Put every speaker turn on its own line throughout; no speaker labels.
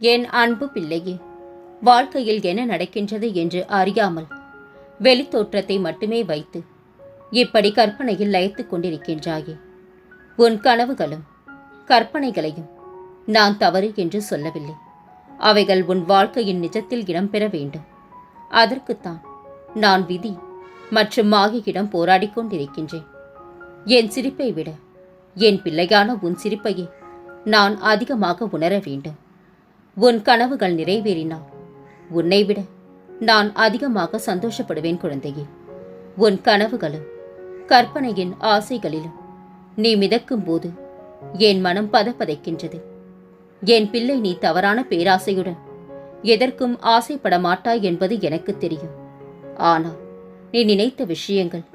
என் அன்பு பிள்ளையே வாழ்க்கையில் என்ன நடக்கின்றது என்று அறியாமல் வெளித்தோற்றத்தை மட்டுமே வைத்து இப்படி கற்பனையில் லயித்துக் கொண்டிருக்கின்றாயே. உன் கனவுகளும் கற்பனைகளையும் நான் தவறு என்று சொல்லவில்லை. அவைகள் உன் வாழ்க்கையின் நிஜத்தில் இடம்பெற வேண்டும். அதற்குத்தான் நான் விதி மற்றும் மாகியிடம் போராடி கொண்டிருக்கின்றேன். என் சிரிப்பை விட என் பிள்ளையான உன் சிரிப்பையே நான் அதிகமாக உணர வேண்டும். உன் கனவுகள் நிறைவேறினால் உன்னை விட நான் அதிகமாக சந்தோஷப்படுவேன் குழந்தையே. உன் கனவுகளும் கற்பனையின் ஆசைகளிலும் நீ மிதக்கும் போது என் மனம் பதப்பதைக்கின்றது. என் பிள்ளை நீ தவறான பேராசையுடன் எதற்கும் ஆசைப்பட மாட்டாய் என்பது எனக்கு தெரியும். ஆனால் நீ நினைத்த விஷயங்கள்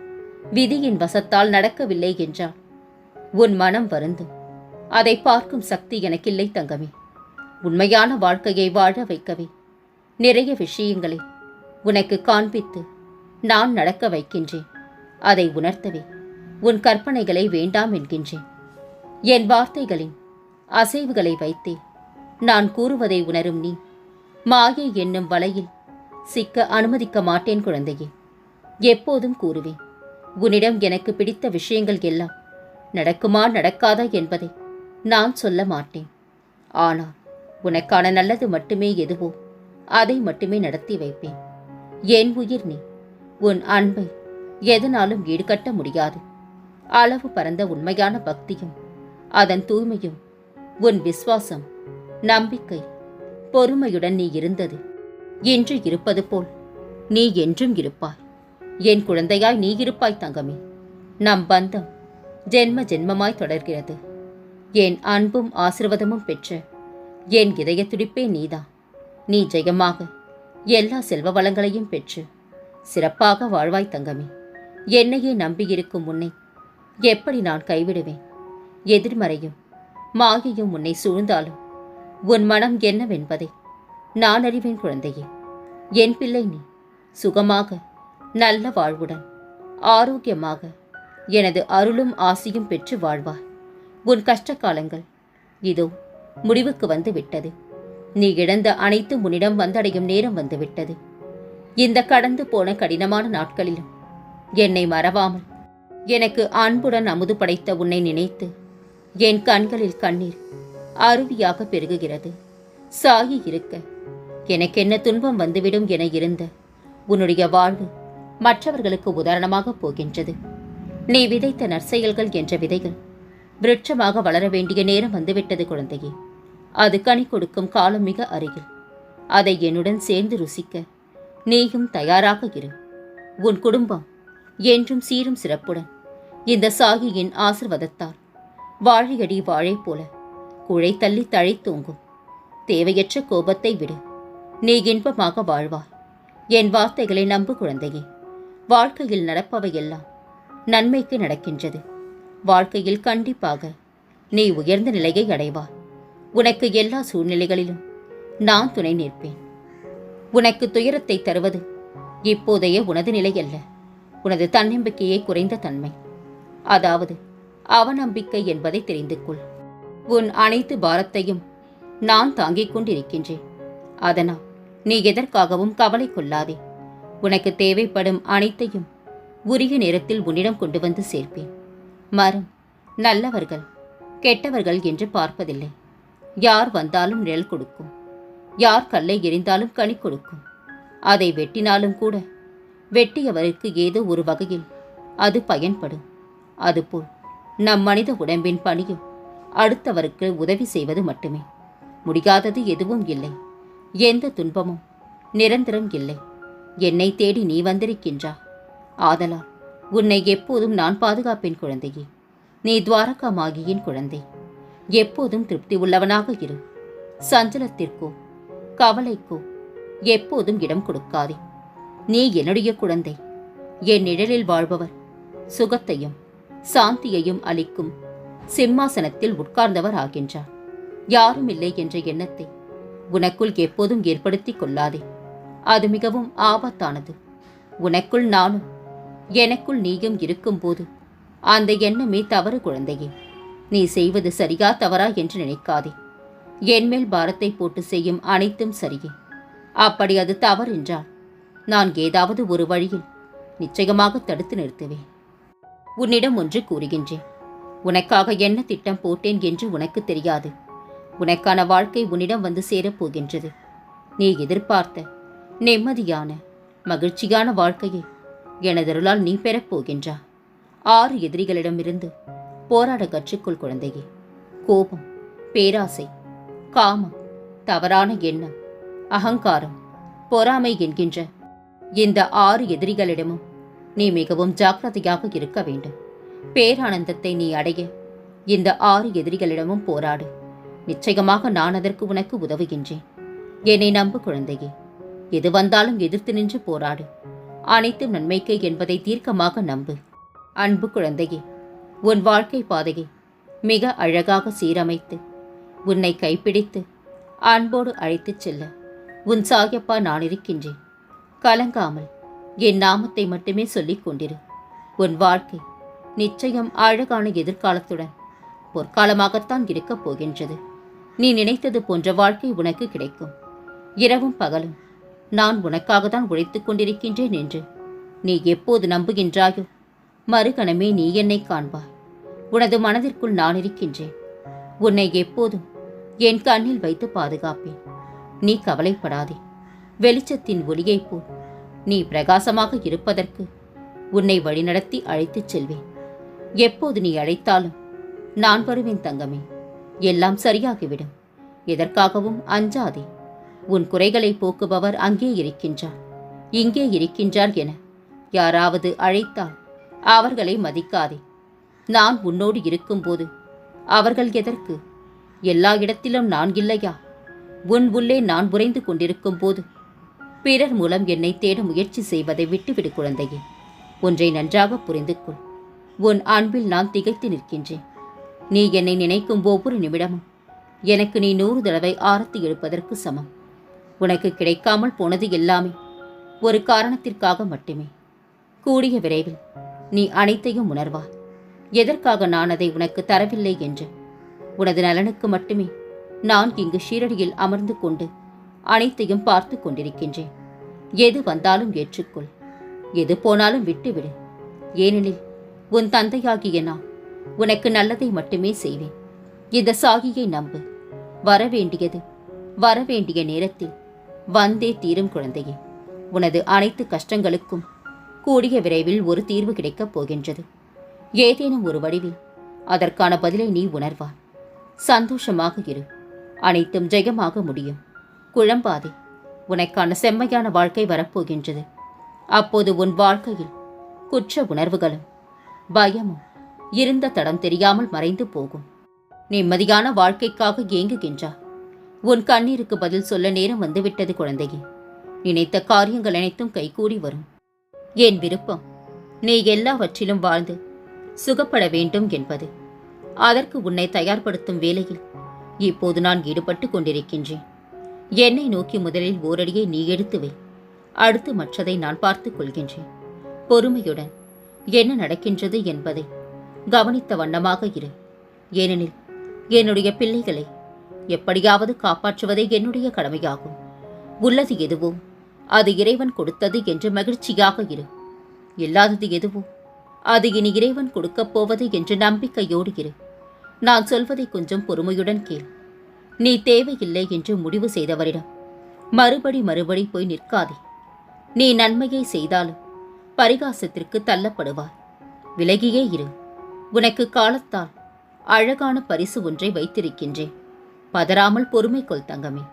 விதியின் வசத்தால் நடக்கவில்லை என்றால் உன் மனம் வருந்தும். அதை பார்க்கும் சக்தி எனக்கில்லை தங்கமே. உண்மையான வாழ்க்கையை வாழ வைக்கவே. நிறைய விஷயங்களை உனக்கு காண்பித்து நான் நடக்க வைக்கின்றேன். அதை உணர்த்தவே உன் கற்பனைகளை வேண்டாம் என்கின்றேன். என் வார்த்தைகளின் அசைவுகளை வைத்தே நான் கூறுவதை உணரும் நீ. மாயை என்னும் வலையில் சிக்க அனுமதிக்க மாட்டேன் குழந்தையே. எப்போதும் கூறுவேன் உன்னிடம் எனக்கு பிடித்த விஷயங்கள் எல்லாம் நடக்குமா நடக்காதா என்பதை நான் சொல்ல மாட்டேன். ஆனால் உனக்கான நல்லது மட்டுமே எதுவோ அதை மட்டுமே நடத்தி வைப்பேன். என் உயிர் நீ உன் அன்பை எதனாலும் ஈடுகட்ட முடியாது. அளவு பரந்த உண்மையான பக்தியும் அதன் தூய்மையும் உன் விசுவாசம் நம்பிக்கை பொறுமையுடன் நீ இருந்தது. இன்று இருப்பது போல் நீ என்றும் இருப்பாய். என் குழந்தையாய் நீ இருப்பாய் தங்கமே. நம் பந்தம் ஜென்ம ஜென்மமாய் தொடர்கிறது. என் அன்பும் ஆசிர்வாதமும் பெற்ற என் இதய துடிப்பே நீதான் நீ ஜெயமாக எல்லா செல்வ வளங்களையும் பெற்று சிறப்பாக வாழ்வாய் தங்கமே. என்னையே நம்பியிருக்கும் உன்னை எப்படி நான் கைவிடுவேன்? எதிர்மறையும் மாயையும் உன்னை சூழ்ந்தாலும் உன் மனம் என்னவென்பதை நான் அறிவேன் குழந்தையே. என் பிள்ளை நீ சுகமாக நல்ல வாழ்வுடன் ஆரோக்கியமாக எனது அருளும் ஆசியும் பெற்று வாழ்வாய். உன் கஷ்ட காலங்கள் இதோ முடிவுக்கு வந்து விட்டது நீ இழந்த அனைத்து உன்னிடம் வந்தடையும் நேரம் வந்துவிட்டது. இந்த கடந்து போன கடினமான நாட்களிலும் என்னை மறவாமல் எனக்கு அன்புடன் அமுது படைத்த உன்னை நினைத்து என் கண்களில் கண்ணீர் அருவியாக பெருகுகிறது. சாகி இருக்க எனக்கென்ன துன்பம் வந்துவிடும் என இருந்த உன்னுடைய வாழ்வு மற்றவர்களுக்கு உதாரணமாக போகின்றது. நீ விதைத்த நற்செயல்கள் என்ற விதைகள் விருட்சமாக வளர வேண்டிய நேரம் வந்துவிட்டது குழந்தையே. அது கனி கொடுக்கும் காலம் மிக அருகில். அதை என்னுடன் சேர்ந்து ருசிக்க நீயும் தயாராக இரு. உன் குடும்பம் என்றும் சீரும் சிறப்புடன் இந்த சாகியின் ஆசிர்வாதத்தால் வாழையடி வாழை போல குழை தள்ளி தழை தூங்கும். தேவையற்ற கோபத்தை விடு. நீ இன்பமாக வாழ்வாய் என் வார்த்தைகளை நம்பு குழந்தையே. வாழ்க்கையில் நடப்பவையெல்லாம் நன்மைக்கு நடக்கின்றது. வாழ்க்கையில் கண்டிப்பாக நீ உயர்ந்த நிலையை அடைவாய் உனக்கு எல்லா சூழ்நிலைகளிலும் நான் துணை நிற்பேன். உனக்கு துயரத்தை தருவது இப்போதைய உனது நிலை அல்ல. உனது தன்னம்பிக்கையே குறைந்த தன்மை. அதாவது அவநம்பிக்கை என்பதை தெரிந்து கொள். உன் அனைத்து பாரத்தையும் நான் தாங்கிக் கொண்டிருக்கின்றேன். அதனால் நீ எதற்காகவும் கவலை கொள்ளாதே. உனக்கு தேவைப்படும் அனைத்தையும் உரிய நேரத்தில் உன்னிடம் கொண்டு வந்து சேர்ப்பேன். மரம் நல்லவர்கள் கெட்டவர்கள் என்று பார்ப்பதில்லை. யார் வந்தாலும் நிழல் கொடுக்கும். யார் கல்லை எரிந்தாலும் கனி கொடுக்கும். அதை வெட்டினாலும் கூட வெட்டியவருக்கு ஏதோ ஒரு வகையில் அது பயன்படும். அதுபோல் நம் மனித உடம்பின் பணியும் அடுத்தவருக்கு உதவி செய்வது மட்டுமே. முடியாதது எதுவும் இல்லை. எந்த துன்பமும் நிரந்தரம் இல்லை. என்னை தேடி நீ வந்திருக்கின்றா? ஆதலால் உன்னை எப்போதும் நான் பாதுகாப்பேன் குழந்தையே. நீ துவாரகா மாகியின் குழந்தை. எப்போதும் திருப்தி உள்ளவனாக இரு. சஞ்சலத்திற்கோ கவலைக்கோ எப்போதும் இடம் கொடுக்காதே. நீ என்னுடைய குழந்தை. என் நிழலில் வாழ்பவர் சுகத்தையும் சாந்தியையும் அளிக்கும் சிம்மாசனத்தில் உட்கார்ந்தவர் ஆகின்றார். யாரும் இல்லை என்ற எண்ணத்தை உனக்குள் எப்போதும் ஏற்படுத்திக் கொள்ளாதே. அது மிகவும் ஆபத்தானது. உனக்குள் நானும் எனக்குள் நீயும் இருக்கும்போது அந்த எண்ணமே தவறு குழந்தையே. நீ செய்வது சரியா தவறா என்று நினைக்காதே. என்மேல் பாரத்தை போட்டு செய்யும் அனைத்தும் சரியே. அப்படி அது தவறென்றால் நான் ஏதாவது ஒரு வழியில் நிச்சயமாக தடுத்து நிறுத்துவேன். உன்னிடம் ஒன்று கூறுகின்றேன். உனக்காக என்ன திட்டம் போட்டேன் என்று உனக்கு தெரியாது. உனக்கான வாழ்க்கை உன்னிடம் வந்து சேரப் போகின்றது நீ எதிர்பார்த்த நிம்மதியான மகிழ்ச்சியான வாழ்க்கையை எனதருளால் நீ பெறப்போகின்றா. ஆறு எதிரிகளிடமிருந்து போராட கற்றுக்கொள் குழந்தையே. கோபம் பேராசை காமம் தவறான எண்ணம் அகங்காரம் பொறாமை என்கின்ற இந்த ஆறு எதிரிகளிடமும் நீ மிகவும் ஜாக்கிரதையாக இருக்க வேண்டும். பேரானந்தத்தை நீ அடைய இந்த ஆறு எதிரிகளிடமும் போராடு. நிச்சயமாக நான் அதற்கு உனக்கு உதவுகின்றேன். என்னை நம்பு குழந்தையே. எது வந்தாலும் எதிர்த்து நின்று போராடு. அனைத்தும் நன்மைக்கே என்பதை தீர்க்கமாக நம்பு. அன்பு குழந்தையே உன் வாழ்க்கை பாதையை மிக அழகாக சீரமைத்து உன்னை கைப்பிடித்து அன்போடு அழைத்துச் செல்ல உன் சாயப்பா நான் இருக்கின்றேன். கலங்காமல் என் நாமத்தை மட்டுமே சொல்லிக் கொண்டிரு. உன் வாழ்க்கை நிச்சயம் அழகான எதிர்காலத்துடன் பொற்காலமாகத்தான் இருக்கப் போகின்றது. நீ நினைத்தது போன்ற வாழ்க்கை உனக்கு கிடைக்கும். இரவும் பகலும் நான் உனக்காக தான் உழைத்துக் கொண்டிருக்கின்றேன் என்று நீ எப்போது நம்புகின்றாயோ மறுகணமே நீ என்னை காண்பாய் உனது மனதிற்குள் நான் இருக்கின்றேன். உன்னை எப்போதும் என் கண்ணில் வைத்து பாதுகாப்பேன். நீ கவலைப்படாதே. வெளிச்சத்தின் ஒளியைப் போல் நீ பிரகாசமாக இருப்பதற்கு உன்னை வழிநடத்தி அழைத்துச் செல்வேன். எப்போது நீ அழைத்தாலும் நான் வருவேன் தங்கமே. எல்லாம் சரியாகிவிடும். எதற்காகவும் அஞ்சாதே. உன் குறைகளை போக்குபவர் அங்கே இருக்கின்றார். இங்கே இருக்கின்றார் என யாராவது அழைத்தால் அவர்களை மதிக்காதே. நான் உன்னோடு இருக்கும்போது அவர்கள் எதற்கு? எல்லா இடத்திலும் நான் இல்லையா? உன் உள்ளே நான் உறைந்து கொண்டிருக்கும் போது பிறர் மூலம் என்னை தேட முயற்சி செய்வதை விட்டுவிடு குழந்தையே. ஒன்றை நன்றாக புரிந்து கொள் உன் அன்பில் நான் திகைத்து நிற்கின்றேன். நீ என்னை நினைக்கும் ஒவ்வொரு நிமிடமும் எனக்கு நீ நூறு தடவை ஆரத்தி எடுப்பதற்கு சமம். உனக்கு கிடைக்காமல் போனது எல்லாமே ஒரு காரணத்திற்காக மட்டுமே. கூடிய விரைவில் நீ அனைத்தையும் உணர்வாய் எதற்காக நான் அதை உனக்கு தரவில்லை என்று? உனது நலனுக்கு மட்டுமே நான் இங்கு ஷீரடியில் அமர்ந்து கொண்டு அனைத்தையும் பார்த்து கொண்டிருக்கின்றேன். எது வந்தாலும் ஏற்றுக்கொள். எது போனாலும் விட்டுவிடு. ஏனெனில் உன் தந்தையாகிய நான் உனக்கு நல்லதை மட்டுமே செய்வேன். இந்த சாகியை நம்பு. வரவேண்டியது வரவேண்டிய நேரத்தில் வந்தே தீரும் குழந்தையே. உனது அனைத்து கஷ்டங்களுக்கும் கூடிய விரைவில் ஒரு தீர்வு கிடைக்கப் போகின்றது. ஏதேனும் ஒரு வடிவில் அதற்கான பதிலை நீ உணர்வாய். சந்தோஷமாக இரு. அனைத்தும் ஜெயமாக முடியும். குழம்பாதே உனக்கான செம்மையான வாழ்க்கை வரப்போகின்றது. அப்போது உன் வாழ்க்கையில் குற்ற உணர்வுகளும் பயமும் இருந்த தடம் தெரியாமல் மறைந்து போகும். நிம்மதியான வாழ்க்கைக்காக ஏங்குகின்றார் உன் கண்ணீருக்கு பதில் சொல்ல நேரம் வந்துவிட்டது குழந்தையே. நினைத்த காரியங்கள் அனைத்தும் கைகூடி வரும். என் விருப்பம். நீ எல்லாவற்றிலும் வாழ்ந்து சுகப்பட வேண்டும் என்பது. அதற்கு உன்னை தயார்படுத்தும் வேலையில் இப்போது நான் ஈடுபட்டு கொண்டிருக்கின்றேன். என்னை நோக்கி முதலில் ஓரடியை நீ எடுத்து வை. அடுத்து மற்றதை நான் பார்த்துக் கொள்கின்றேன். பொறுமையுடன் என்ன நடக்கின்றது என்பதை கவனித்த வண்ணமாக இரு. ஏனெனில் என்னுடைய பிள்ளைகளை எப்படியாவது காப்பாற்றுவதே என்னுடைய கடமையாகும். உள்ளது எதுவோ அது இறைவன் கொடுத்தது என்று மகிழ்ச்சியாக இரு. இல்லாதது எதுவோ? அது இனி இறைவன் கொடுக்கப் போவது என்று நம்பிக்கையோடு இரு. நான் சொல்வதை கொஞ்சம் பொறுமையுடன் கேள். நீ தேவையில்லை என்று முடிவு செய்தவரிடம் மறுபடி மறுபடி போய் நிற்காதே. நீ நன்மையை செய்தாலும் பரிகாசத்திற்கு தள்ளப்படுவாய். விலகியே இரு. உனக்கு காலத்தால் அழகான பரிசு ஒன்றை வைத்திருக்கின்றேன். பதறாமல் பொறுமை கொள் தங்கமே.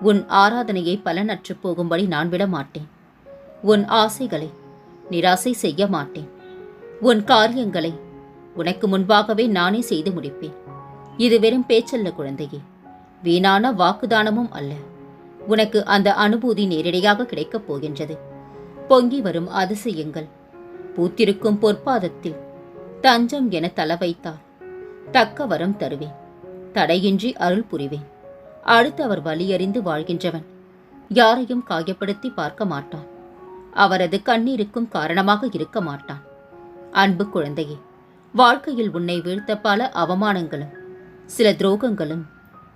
உன் ஆராதனையை பலனற்று போகும்படி நான் விட மாட்டேன் உன் ஆசைகளை நிராசை செய்ய மாட்டேன். உன் காரியங்களை உனக்கு முன்பாகவே நானே செய்து முடிப்பேன். இது வெறும் பேச்சல்ல குழந்தையே. வீணான வாக்குதானமும் அல்ல. உனக்கு அந்த அனுபூதி நேரடியாக கிடைக்கப் போகின்றது. பொங்கி வரும் அதிசயங்கள். பூத்திருக்கும் பொற்பாதத்தில் தஞ்சம் என தல வைத்தால் தக்க வரம் தருவேன். தடையின்றி அருள் புரிவேன். அடுத்து அவர் வழியறிந்து வாழ்கின்றவன். யாரையும் காயப்படுத்தி பார்க்க மாட்டான். அவரது கண்ணீருக்கும் காரணமாக இருக்க மாட்டான். அன்பு குழந்தையே வாழ்க்கையில் உன்னை வீழ்த்த பல அவமானங்களும் சில துரோகங்களும்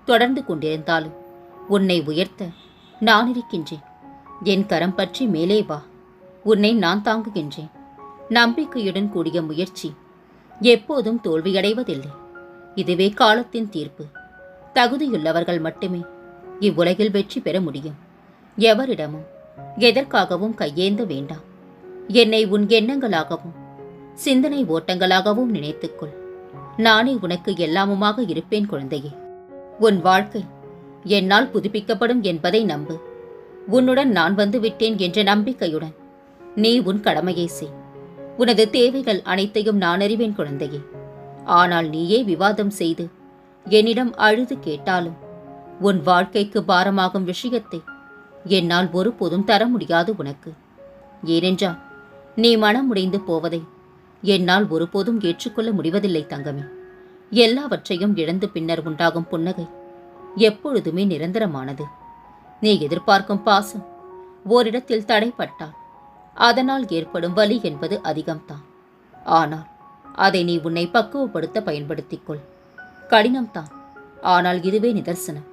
தொடர்ந்து கொண்டிருந்தாலும் உன்னை உயர்த்த நான் இருக்கின்றேன். என் கரம் பற்றி மேலே வா. உன்னை நான் தாங்குகின்றேன். நம்பிக்கையுடன் கூடிய முயற்சி எப்போதும் தோல்வியடைவதில்லை. இதுவே காலத்தின் தீர்ப்பு. தகுதியுள்ளவர்கள் மட்டுமே இவ்வுலகில் வெற்றி பெற முடியும். எவரிடமும் எதற்காகவும் கையேந்த வேண்டாம். என்னை உன் எண்ணங்களாகவும் சிந்தனை ஓட்டங்களாகவும் நினைத்துக்கொள். நானே உனக்கு எல்லாமுமாக இருப்பேன் குழந்தையே. உன் வாழ்க்கை என்னால் புதுப்பிக்கப்படும் என்பதை நம்பு. உன்னுடன் நான் வந்து விட்டேன் என்ற நம்பிக்கையுடன் நீ உன் கடமையை செய். உனது தேவைகள் அனைத்தையும் நான் அறிவேன் குழந்தையே. ஆனால் நீயே விவாதம் செய்து என்னிடம் அழுது கேட்டாலும் உன் வாழ்க்கைக்கு பாரமாகும் விஷயத்தை என்னால் ஒருபோதும் தர முடியாது உனக்கு. ஏனென்றால் நீ மனமுடைந்து போவதை என்னால் ஒருபோதும் ஏற்றுக்கொள்ள முடிவதில்லை தங்கமே. எல்லாவற்றையும் இழந்து பின்னர் உண்டாகும் புன்னகை எப்பொழுதுமே நிரந்தரமானது. நீ எதிர்பார்க்கும் பாசம் ஓரிடத்தில் தடைப்பட்டால் அதனால் ஏற்படும் வலி என்பது அதிகம்தான். ஆனால் அதை நீ உன்னை பக்குவப்படுத்த பயன்படுத்திக் கொள் கடினம்தான். ஆனால் இதுவே நிதர்சனம்.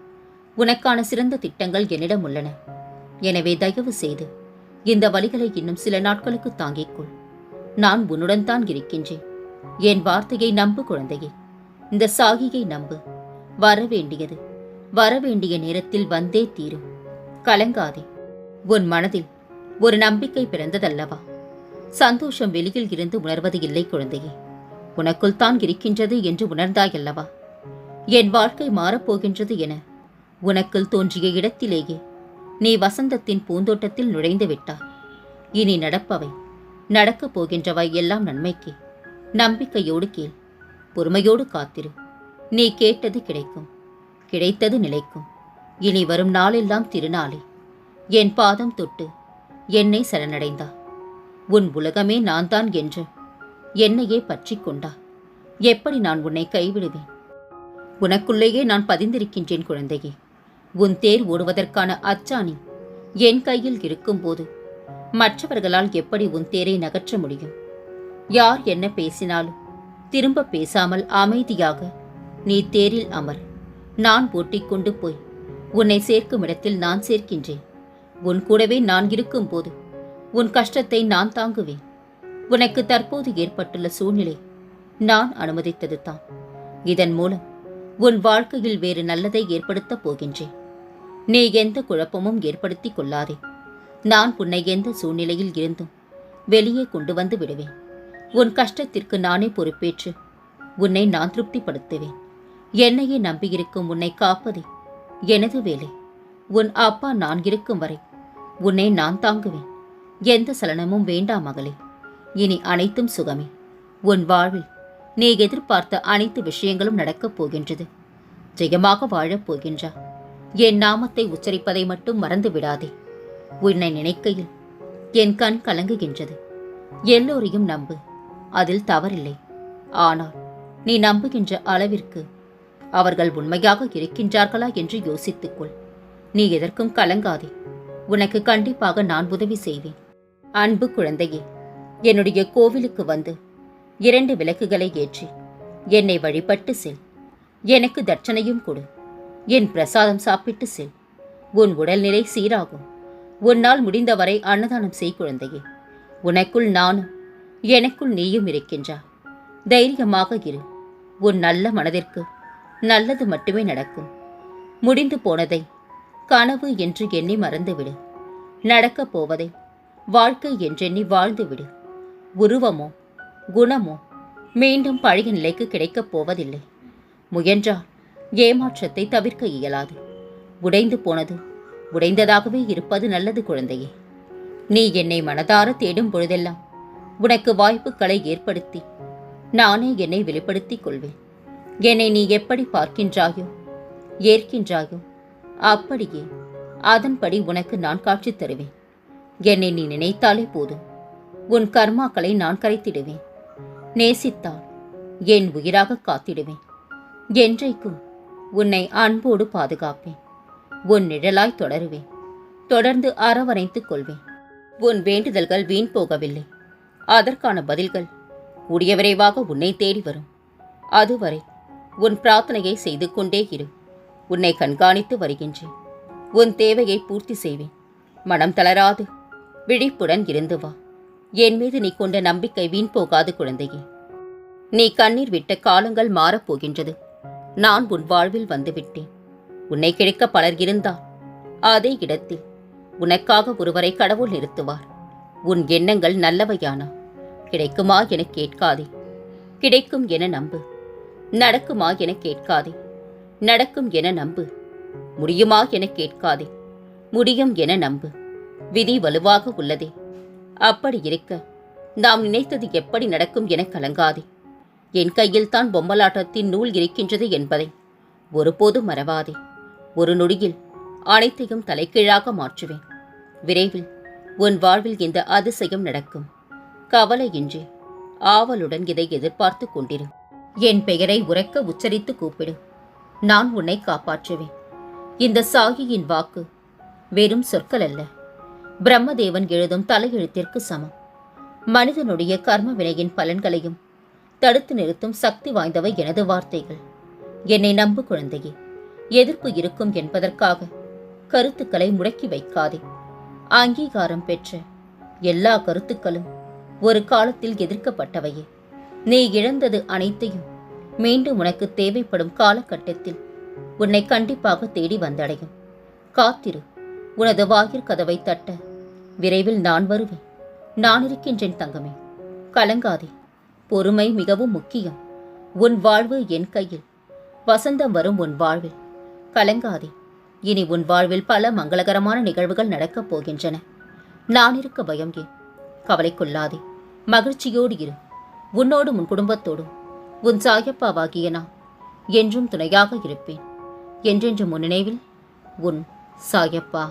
உனக்கான சிறந்த திட்டங்கள் என்னிடம் உள்ளன. எனவே தயவு செய்து இந்த வழிகளை இன்னும் சில நாட்களுக்கு தாங்கிக் கொள். நான் உன்னுடன் தான் இருக்கின்றேன். என் வார்த்தையை நம்பு குழந்தையே. இந்த சாகியை நம்பு. வரவேண்டியது வரவேண்டிய நேரத்தில் வந்தே தீரும். கலங்காதே. உன் மனதில் ஒரு நம்பிக்கை பிறந்ததல்லவா? சந்தோஷம் வெளியில் இருந்து உணர்வது இல்லை குழந்தையே. உனக்குள் தான் இருக்கின்றது என்று உணர்ந்தாயல்லவா? என் வாழ்க்கை மாறப்போகின்றது என உனக்குள் தோன்றிய இடத்திலேயே நீ வசந்தத்தின் பூந்தோட்டத்தில் நுழைந்து விட்டாய். இனி நடப்பவை நடக்கப் போகின்றவை எல்லாம் நன்மைக்கு. நம்பிக்கையோடு கேள் பொறுமையோடு காத்திரு. நீ கேட்டது கிடைக்கும் கிடைத்தது நிலைக்கும். இனி வரும் நாளெல்லாம் திருநாளே. என் பாதம் தொட்டு என்னை சரணடைந்தா. உன் உலகமே நான் தான் என்று என்னையே பற்றி கொண்டா. எப்படி நான் உன்னை கைவிடுவேன்? உனக்குள்ளேயே நான் பதிந்திருக்கின்றேன் குழந்தையே. உன் தேர் ஓடுவதற்கான அச்சாணி என் கையில் இருக்கும்போது மற்றவர்களால் எப்படி உன் தேரை நகற்ற முடியும்? யார் என்ன பேசினாலும் திரும்ப பேசாமல் அமைதியாக நீ தேரில் அமர். நான் ஓட்டிக் கொண்டு போய் உன்னை சேர்க்கும் இடத்தில் நான் சேர்க்கின்றேன். உன் கூடவே நான் இருக்கும்போது உன் கஷ்டத்தை நான் தாங்குவேன். உனக்கு தற்போது ஏற்பட்டுள்ள சூழ்நிலை நான் அனுமதித்தது தான். இதன் மூலம் உன் வாழ்க்கையில் வேறு நல்லதை ஏற்படுத்தப் போகின்றேன். நீ எந்த குழப்பமும் ஏற்படுத்திக் கொள்ளாதே. நான் உன்னை எந்த சூழ்நிலையில் இருந்தும் வெளியே கொண்டு வந்து விடுவேன். உன் கஷ்டத்திற்கு நானே பொறுப்பேற்று உன்னை நான் திருப்திப்படுத்துவேன். என்னையே நம்பியிருக்கும் உன்னை காப்பதே எனது வேலை. உன் அப்பா நான் இருக்கும் வரை உன்னை நான் தாங்குவேன். எந்த சலனமும் வேண்டாம் மகளே. இனி அனைத்தும் சுகமே. உன் வாழ்வில் நீ எதிர்பார்த்த அனைத்து விஷயங்களும் நடக்கப் போகின்றது. ஜெயமாக வாழப் போகின்றா. என் நாமத்தை உச்சரிப்பதை மட்டும் மறந்து விடாதே. உன்னை நினைக்கையில் என் கண் கலங்குகின்றது. எல்லோரையும் நம்பு. அதில் தவறில்லை. ஆனால் நீ நம்புகின்ற அளவிற்கு அவர்கள் உண்மையாக இருக்கின்றார்களா என்று யோசித்துக்கொள். நீ எதற்கும் கலங்காதே. உனக்கு கண்டிப்பாக நான் உதவி செய்வேன். அன்பு குழந்தையே என்னுடைய கோவிலுக்கு வந்து இரண்டு விளக்குகளை ஏற்றி என்னை வழிபட்டு செல். எனக்கு தட்சணையும் கொடு. என் பிரசாதம் சாப்பிட்டு செல். உன் உடல்நிலை சீராகும். உன்னால் முடிந்தவரை அன்னதானம் செய் குழந்தையே. உனக்குள் நானும் எனக்குள் நீயும் இருக்கின்றா. தைரியமாக இரு. உன் நல்ல மனதிற்கு நல்லது மட்டுமே நடக்கும். முடிந்து போனதை கனவு என்று எண்ணி மறந்துவிடு. நடக்கப் போவதை வாழ்க்கை என்றெண்ணி வாழ்ந்துவிடு. உருவமோ குணமோ? மீண்டும் பழைய நிலைக்கு கிடைக்கப் போவதில்லை. முயன்றால் ஏமாற்றத்தை தவிர்க்க இயலாது. உடைந்து போனது உடைந்ததாகவே இருப்பது நல்லது குழந்தையே. நீ என்னை மனதார தேடும் பொழுதெல்லாம் உனக்கு வாய்ப்புகளை ஏற்படுத்தி நானே என்னை வெளிப்படுத்திக் கொள்வேன். என்னை நீ எப்படி பார்க்கின்றாயோ ஏற்கின்றாயோ அப்படியே அதன்படி உனக்கு நான் காட்சி தருவேன். என்னை நீ நினைத்தாலே போதும். உன் கர்மாக்களை நான் கரைத்திடுவேன். நேசித்தால் என் உயிராக காத்திடுவேன். என்றைக்கும் உன்னை அன்போடு பாதுகாப்பேன். உன் நிழலாய் தொடருவேன். தொடர்ந்து அரவணைத்துக் கொள்வேன். உன் வேண்டுதல்கள் வீண் போகவில்லை. அதற்கான பதில்கள் கூடிய விரைவாக உன்னை தேடி வரும். அதுவரை உன் பிரார்த்தனையை செய்து கொண்டே இரு. உன்னை கண்காணித்து வருகின்றேன். உன் தேவையை பூர்த்தி செய்வேன். மனம் தளராது. விழிப்புடன் இருந்து வா. என் மீது நீ கொண்ட நம்பிக்கை வீண் போகாது குழந்தையே. நீ கண்ணீர் விட்ட காலங்கள் மாறப்போகின்றது. நான் உன் வாழ்வில் வந்துவிட்டேன். உன்னை கிடைக்க பலர் இருந்தால் அதே இடத்தில் உனக்காக ஒருவரை கடவுள் நிறுத்துவார். உன் எண்ணங்கள் நல்லவையானா? கிடைக்குமா என கேட்காதே. கிடைக்கும் என நம்பு. நடக்குமா என கேட்காதே. நடக்கும் என நம்பு. முடியுமா என கேட்காதே. முடியும் என நம்பு. விதி வலுவாக உள்ளதே. அப்படி இருக்க. நாம் நினைத்தது எப்படி நடக்கும் என கலங்காதே. என் கையில் தான் பொம்மலாட்டத்தின் நூல் இருக்கின்றது என்பதை ஒருபோதும் மறவாதே. ஒரு நொடியில் அனைத்தையும் தலைகீழாக மாற்றுவேன். விரைவில் உன் வாழ்வில் இந்த அதிசயம் நடக்கும். கவலையின்றி ஆவலுடன் இதை எதிர்பார்த்து கொண்டிரு. என் பெயரை உரக்க உச்சரித்து கூப்பிடு. நான் உன்னை காப்பாற்றுவேன். இந்த சாகியின் வாக்கு வெறும் சொற்கள் அல்ல. பிரம்மதேவன் எழுதும் தலையெழுத்திற்கு சமம். மனிதனுடைய கர்ம வினையின் பலன்களையும் தடுத்து நிறுத்தும் சக்தி வாய்ந்தவை எனது வார்த்தைகள். என்னை நம்பு குழந்தையே எதிர்ப்பு இருக்கும் என்பதற்காக கருத்துக்களை முடக்கி வைக்காதே. அங்கீகாரம் பெற்ற எல்லா கருத்துக்களும் ஒரு காலத்தில் எதிர்க்கப்பட்டவையே. நீ இழந்தது அனைத்தையும் மீண்டும் உனக்கு தேவைப்படும் காலகட்டத்தில் உன்னை கண்டிப்பாக தேடி வந்தடையும். காத்திரு உனது வாயிற்கதவை தட்ட விரைவில் நான் வருவேன். நான் இருக்கின்றேன் தங்கமே. கலங்காதே. பொறுமை மிகவும் முக்கியம். உன் வாழ்வு என் கையில். வசந்தம் வரும் உன் வாழ்வில். கலங்காதே. இனி உன் வாழ்வில் பல மங்களகரமான நிகழ்வுகள் நடக்கப் போகின்றன. நான் இருக்க பயம் ஏன்? கவலைக்கொள்ளாதே மகிழ்ச்சியோடு இரு. உன்னோடும் உன் குடும்பத்தோடும். உன் சாயப்பாவாகிய நான் என்றும் துணையாக இருப்பேன். என்றென்றும் உன் நினைவில் உன் சாயப்பா.